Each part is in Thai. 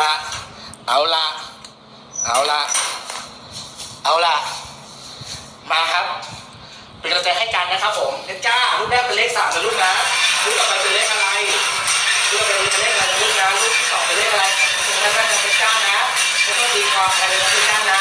ละ เอาละ เอาละ เอาละ มาครับ เป็นกำลังใจให้กันนะครับผมเพชรจ้ารุ่นแรกเป็นเลขสามนะลูกนะลูกต่อไปเป็นเลขอะไรรุ่นต่อไปเป็นเลขอะไรนะลูกนะลูกที่สองเป็นเลขอะไรเป็นเลขแรกเป็นเพชรจ้านะไม่ต้องตีความใครเป็นะเพชรจ้านะ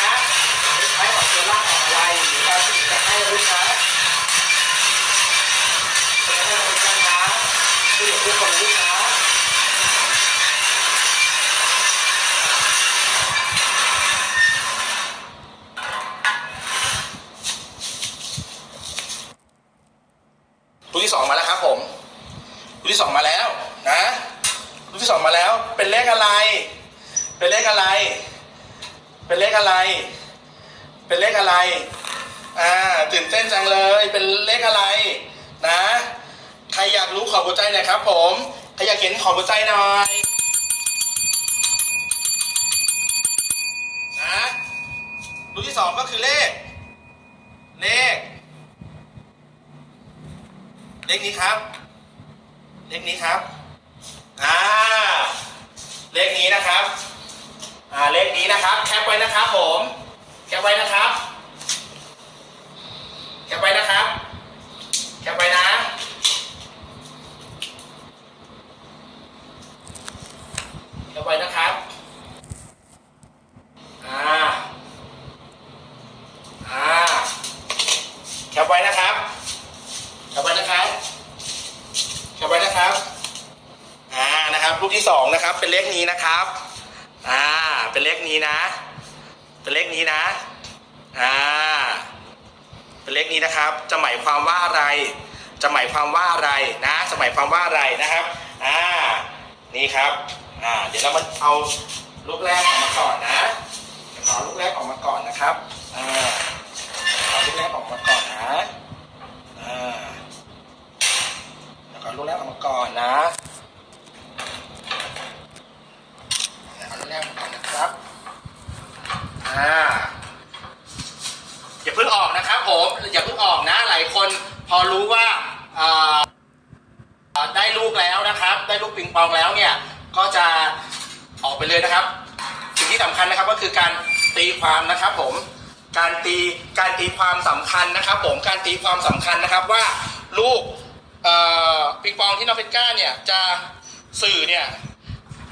ที่สองมาแล้ว เป็นเลขอะไร เป็นเลขอะไร เป็นเลขอะไร เป็นเลขอะไร อ่าตื่นเต้นจังเลย เป็นเลขอะไร นะ ใครอยากรู้ขอหัวใจหน่อยครับ ผม ใครอยากเห็นขอหัวใจหน่อยนะลูกที่สองก็คือเลข เลข เลขนี้ครับ เลขนี้ครับ อ่า เลขนี้นะครับ อ่า เลขนี้ นะครับผมแคปไว้นะครับแคปไว้นะครับแคปไว้นะแคปไว้นะครับอ่าอ่าแคปไว้นะครับแคปไว้นะครับแคปไว้นะครับอ่านะครับรูปที่สองนะครับเป็นเลขนี้นะครับอ่าเป็นเลขนี้นะ เป็นเลขนี้นะอ่าเป็นเลขนี้นะครับ จะหมายความว่าอะไร จะหมายความว่าอะไรนะจะหมายความว่าอะไรนะครับอ่านี่ครับอ่าเดี๋ยวเรามาเอาลูกแรกออกมาก่อนนะเดี๋ยวขอลูกแรกออกมาก่อนนะครับอ่าขอลูกแรกออกมาก่อนนะอ่าแล้วก็ลูกแรกออกมาก่อนนะเอาลูกแรกออกมาก่อนนะครับ อ่า อย่าเพิ่งออก นะครับผมอย่าเพิ่งออกนะหลายคนพอรู้ว่าได้ลูกแล้วนะครับ ได้ลูกปิงปองแล้วเนี่ยก็จะออกไปเลยนะครับ สิ่งที่สำคัญนะครับก็คือการตีความนะครับ ผมการตีการตีความสำคัญนะครับ ผมการตีความสำคัญนะครับว่าลูกปิงปองที่น้องเพชรก้าเนี่ยจะสื่อเนี่ย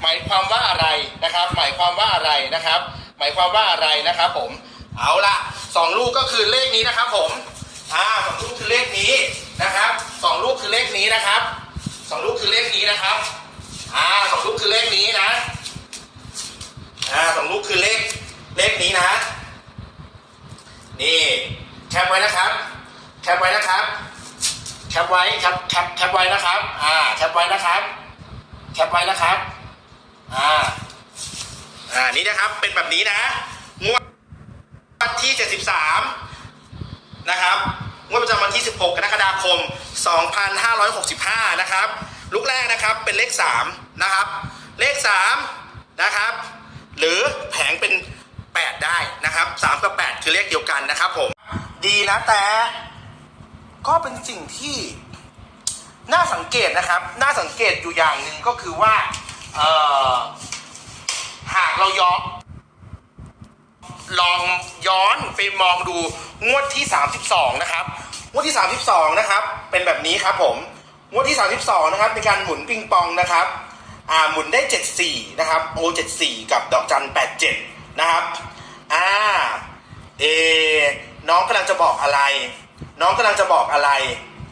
หมายความว่าอะไรนะครับ หมายความว่าอะไรนะครับ หมายความว่าอะไรนะครับ ผม เอาละสองลูกก็คือเลขนี้นะครับ ผมอ่าสองลูกคือเลขนี้นะครับสองลูกคือเลขนี้นะครับสองลูกคือเลขนี้นะครับอ่าสองลูกคือเลขนี้นะอ่าสองลูกคือเลขเลขนี้นะ นี่แคปไว้นะครับ แคปไว้นะครับแคปไว้แคปแคปแคปไว้นะครับ อ่าแคปไว้นะครับ แคปไว้นะครับ อ่า อ่า นี่นะครับ เป็นแบบนี้นะงวด ที่ 73 นะครับงวดประจำวันที่ 16 กรกฎาคม 2565 นะครับ ลูกแรกนะครับเป็นเลข 3 นะครับ เลข 3 นะครับ หรือแผงเป็น 8 ได้นะครับ 3 กับ 8 คือเลขเดียวกันนะครับผม ดีนะแต่ก็เป็นสิ่งที่น่าสังเกตนะครับ น่าสังเกตอยู่อย่างหนึ่งก็คือว่าเออหากเราย้อน ลองย้อนไปมองดูงวดที่ 32 นะครับ งวดที่ 32 นะครับ เป็นแบบนี้ครับผม งวดที่ 32 นะครับเป็นการหมุนปิงปองนะครับ อ่า หมุนได้ 74 นะครับ โอ 74 กับดอกจัน 87 นะครับ อ่า เอ น้องกำลังจะบอกอะไร น้องกำลังจะบอกอะไร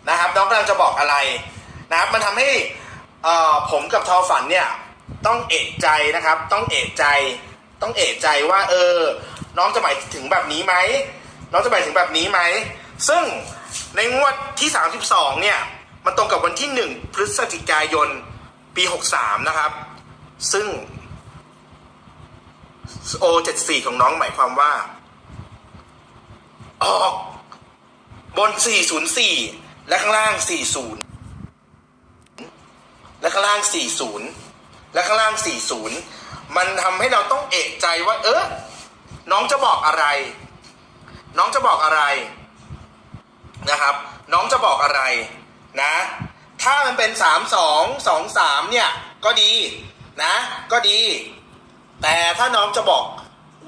นะครับ น้องกำลังจะบอกอะไรนะครับ มันทำให้ผมกับทอฝันเนี่ยต้องเอกใจนะครับ ต้องเอกใจ ต้องเอกใจว่าเออ น้องจะหมายถึงแบบนี้ไหมน้องจะหมายถึงแบบนี้ไหมซึ่งในงวดที่ 32 เนี่ย มันตรงกับวันที่ 1 พฤศจิกายน ปี 63 นะครับ ซึ่ง O74 ของน้องหมายความว่า ออก บน 404 และข้างล่าง 40 และข้างล่าง 40 และข้างล่าง 40 มันทำให้เราต้องเอกใจว่า เออ น้องจะบอกอะไร น้องจะบอกอะไรนะครับ น้องจะบอกอะไรนะ ถ้ามันเป็น 3 2 2 3 เนี่ย ก็ดีนะ ก็ดี แต่ถ้าน้องจะบอก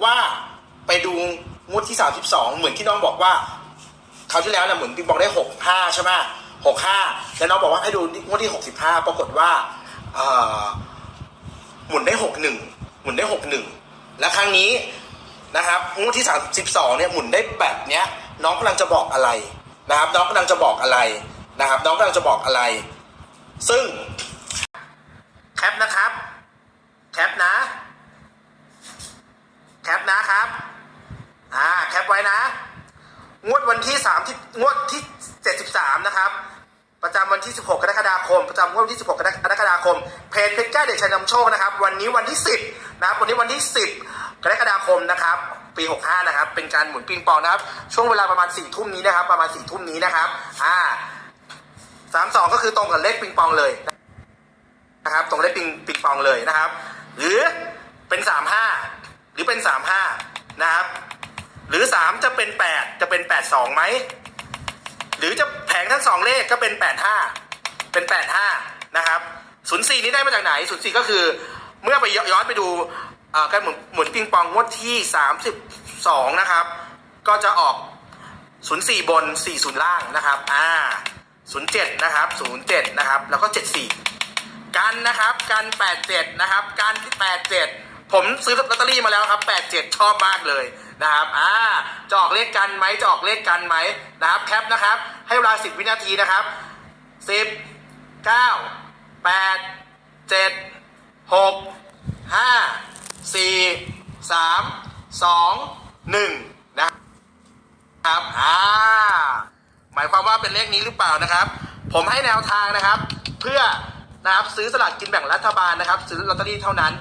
ว่าไปดูงวดที่ 32 เหมือนที่น้องบอกว่าคราวที่แล้วเนี่ยเหมือนปิงปองได้ 65 ใช่ไหม65แล้วน้องบอกว่าให้ดูงวดที่ 65 ปรากฏว่าหมุนได้ 61หมุนได้ 61 และครั้งนี้ นะครับงวดที่ 32เนี่ยหมุนได้แบบเนี้ยน้องกำลังจะบอกอะไรนะครับ น้องกำลังจะบอกอะไรนะครับ น้องกำลังจะบอกอะไร ซึ่งแคปนะครับ แคปนะ แคปนะครับอ่าแคปไว้นะ งวดวันที่สามที่งวดที่เจ็ดสิบสามนะครับประจำวันที่ 16 กรกฎาคม ประจำงวดวันที่ 16 กรกฎาคม เพจเพชรแก้เด็กชายนำโชคนะครับ วันนี้วันที่ 10 นะครับ วันนี้วันที่ 10 กรกฎาคมนะครับ ปี 65 นะครับ เป็นการหมุนปิงปองนะครับ ช่วงเวลาประมาณ4ทุ่มนี้นะครับ ประมาณ4ทุ่มนี้นะครับ อ่า32ก็คือตรงกับเลขปิงปองเลยนะครับ ตรงเลขปิงปิงปองเลยนะครับ หรือเป็นสามห้าหรือเป็นสามห้านะครับ หรือสามจะเป็นแปดจะเป็นแปดสองไหมหรือจะแผงทั้งสองเลขก็เป็นแปดห้าเป็นแปดห้านะครับศูนย์สี่นี้ได้มาจากไหนศูนย์สี่ก็คือเมื่อไปย้อนไปดู การหมุนหมุนปิงปองงวดที่สามสิบสองนะครับ ก็จะออก 04 บน 40 ล่างนะครับอ่า07 นะครับ 07 นะครับ แล้วก็ 74 กันนะครับ กัน 87 นะครับ กันที่87 ผมซื้อลอตเตอรี่มาแล้วครับ 87 ชอบมากเลยนะครับ อ่า จะออกเลขกันไหมจะออกเลขกันไหมนะครับ แคปนะครับ ให้เวลา 10 วินาทีนะครับ 10 9 8 7 6 5 4 3 2 1 นะครับครับ อ่า หมายความว่าเป็นเลขนี้หรือเปล่านะครับ ผมให้แนวทางนะครับ เพื่อนะครับซื้อสลากกินแบ่งรัฐบาลนะครับ ซื้อลอตเตอรี่เท่านั้น